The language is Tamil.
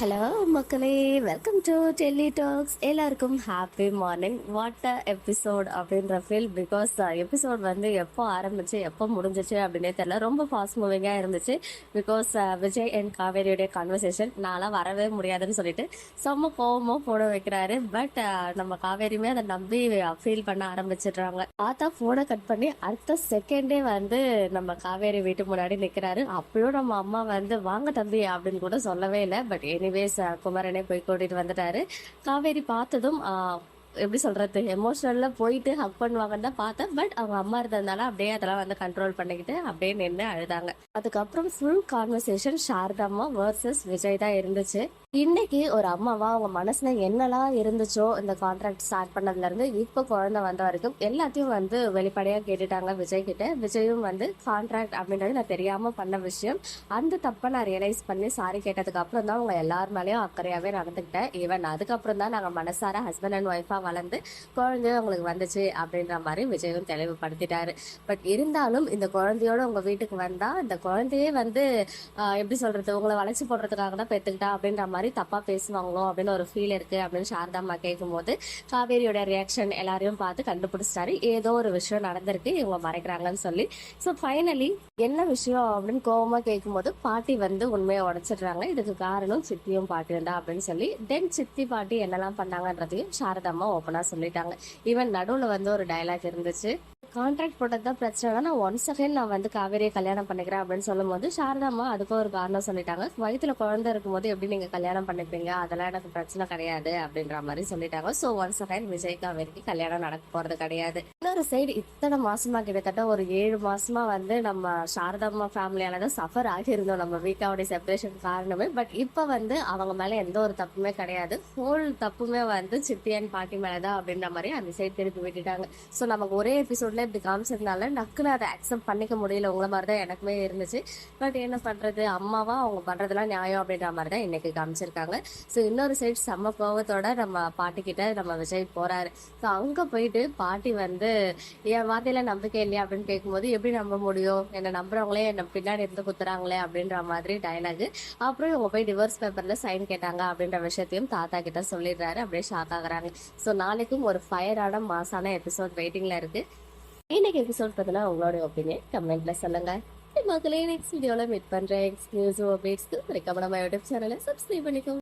ஹலோ மக்களே. வெல்கம் டு டெல்லி டாக்ஸ் எல்லாருக்கும் happy morning what a episode அப்படின்ற ஃபீல் பிகாஸ் எபிசோட் வந்து எப்போ ஆரம்பிச்சு எப்போ முடிஞ்சிச்சு அப்படின்னே தெரியல. ரொம்ப ஃபாஸ்ட் மூவிங்காக இருந்துச்சு. பிகாஸ் uh, விஜய் அண்ட் காவேரியுடைய கான்வர்சேஷன் நான்லாம் வரவே முடியாதுன்னு சொல்லிட்டு செம்ம கோவமும் போட வைக்கிறாரு. பட் uh, நம்ம காவேரியுமே அதை நம்பி uh, ஃபீல் பண்ண ஆரம்பிச்சிடுறாங்க. பார்த்தா ஃபோனை கட் பண்ணி அடுத்த செகண்டே வந்து நம்ம காவேரி வீட்டு முன்னாடி நிற்கிறாரு அப்பயும் நம்ம அம்மா வந்து வாங்க தம்பி அப்படின்னு கூட சொல்லவே இல்லை. பட் எனி எனிவேஸ் uh, குமரனே போய் கூட்டிட்டு வந்துட்டாரு. காவேரி பார்த்ததும் ஆஹ், எப்படி சொல்றது எமோஷனல்ல போயிட்டு ஹக் பண்ணுவாங்கன்னு தான் பார்த்தேன். பட் அவங்க அம்மா இருந்ததுனால அப்படியே அதெல்லாம் வந்து கண்ட்ரோல் பண்ணிக்கிட்டு அப்படியே நின்று அழுதாங்க. அதுக்கப்புறம் ஃபுல் கான்வர்சேஷன் சாரதாம்மா வர்சஸ் விஜய் தான் இருந்துச்சு. இன்னைக்கு ஒரு அம்மாவா அவங்க மனசுல என்னெல்லாம் இருந்துச்சோ இந்த கான்ட்ராக்ட் ஸ்டார்ட் பண்ணதுல இருந்து இப்போ குழந்தை வந்த வரைக்கும் எல்லாத்தையும் வந்து வெளிப்படையா கேட்டுட்டாங்க விஜய் கிட்ட. விஜயும் வந்து கான்ட்ராக்ட் அப்படின்றது நான் தெரியாம பண்ண விஷயம். அந்த தப்பை நான் ரியலைஸ் பண்ணி சாரி கேட்டதுக்கு அப்புறம் தான் அவங்க எல்லார் மேலேயும் அக்கறையாவே நடந்துக்கிட்டேன். ஈவன் அதுக்கப்புறம் தான் நாங்கள் மனசார ஹஸ்பண்ட் அண்ட் ஒய்ஃபா வளர்ந்து குழந்தையும் அவங்களுக்கு வந்துச்சு அப்படின்ற மாதிரி விஜயும் தெளிவுபடுத்திட்டாரு. பட் இருந்தாலும் இந்த குழந்தையோட உங்க வீட்டுக்கு வந்தா இந்த குழந்தையே வந்து எப்படி சொல்றது உங்களை வளைச்சு போடுறதுக்காக தான் பெற்றுக்கிட்டா அப்படின்ற மாதிரி தப்பா பேசுவாங்களோ அப்படின்னு ஒரு ஃபீல் இருக்கு அப்படின்னு சாரதாம்மா கேட்கும்போது காவேரியோட ரியாக்ஷன் எல்லாரையும் பார்த்து கண்டுபிடிச்சிட்டாரு. ஏதோ ஒரு விஷயம் நடந்திருக்கு இவங்க மறைக்கிறாங்கன்னு சொல்லி. ஸோ ஃபைனலி என்ன விஷயம் அப்படின்னு கோபமாக கேட்கும்போது பாட்டி வந்து உண்மையை உடைச்சிடுறாங்க. இதுக்கு காரணம் சித்தியும் பாட்டியும் தான் அப்படின்னு சொல்லி. தென் சித்தி பாட்டி என்னெல்லாம் பண்ணாங்கன்றதையும் சாரதாம்மா ஓப்பனாக சொல்லிட்டாங்க. ஈவன் நடுவுல வந்து ஒரு டயலாக் இருந்துச்சு. கான்ட்ராக்ட் போட்டது தான் பிரச்சனை. நான் ஒன் அகைன் நான் வந்து காவேரியை கல்யாணம் பண்ணிக்கிறேன் அப்படின்னு சொல்லும்போது சாரதாமா அதுக்கும் ஒரு காரணம் சொல்லிட்டாங்க. வயிற்றுல குழந்தை இருக்கும்போது எப்படி நீங்க கல்யாணம் பண்ணிப்பீங்க? அதெல்லாம் எனக்கு பிரச்சனை கிடையாது அப்படின்ற மாதிரி சொல்லிட்டாங்க. ஸோ ஒன் அகைன் விஜய் காவேரிக்கு கல்யாணம் நடக்க போறது கிடையாது. இன்னொரு சைடு இத்தனை மாசமா கிட்டத்தட்ட ஒரு ஏழு மாசமா வந்து நம்ம சாரதாம்மா ஃபேமிலியால தான் சஃபர் ஆகியிருந்தோம். நம்ம வீக்காவுடைய செப்பரேஷன் காரணமே. பட் இப்போ வந்து அவங்க மேல எந்த ஒரு தப்புமே கிடையாது. ஹோல் தப்புமே வந்து சித்தி அண்ட் பாட்டி மேலதான் அப்படின்ற மாதிரி அந்த சைடு திருப்பி விட்டுட்டாங்க. ஸோ நமக்கு ஒரே எபிசோட்ல இப்படி காமிச்சதுனால நக்குன்னு அதை அக்செப்ட் பண்ணிக்க முடியல. உங்களை மாதிரி தான் எனக்குமே இருந்துச்சு. பட் என்ன பண்ணுறது அம்மாவா அவங்க பண்ணுறதுலாம் நியாயம் அப்படின்ற மாதிரி தான் இன்னைக்கு காமிச்சிருக்காங்க. ஸோ இன்னொரு சைடு செம்ம கோவத்தோட நம்ம பாட்டிக்கிட்ட நம்ம விஜய் போகிறாரு ஸோ அங்கே போயிட்டு பாட்டி வந்து என் வார்த்தையில நம்பிக்கை இல்லையா? அப்படின்னு கேட்கும்போது எப்படி நம்ப முடியும்? என்னை நம்புறவங்களே என்னை பின்னாடி இருந்து குத்துறாங்களே? அப்படின்ற மாதிரி டைலாக் அப்புறம் இவங்க போய் டிவோர்ஸ் பேப்பர்ல சைன் கேட்டாங்க அப்படின்ற விஷயத்தையும் தாத்தா கிட்ட சொல்லிடுறாரு. அப்படியே ஷாக் ஆகுறாங்க. ஸோ நாளைக்கும் ஒரு ஃபயரான மாசான எபிசோட் வெயிட்டிங்ல இருக்கு. இன்னைக்கு எபிசோட் பத்தின உங்களோட ஒப்பீனியன் கமெண்ட்ல சொல்லுங்க. மக்களே நெக்ஸ்ட் வீடியோல மீட் பண்றேன். எக்ஸ்க்ளூசிவ் அப்டேட்ஸ்க்கு மறக்காம நம்ம யூடியூப் சேனலை சப்ஸ்கிரைப் பண்ணிக்கோங்க.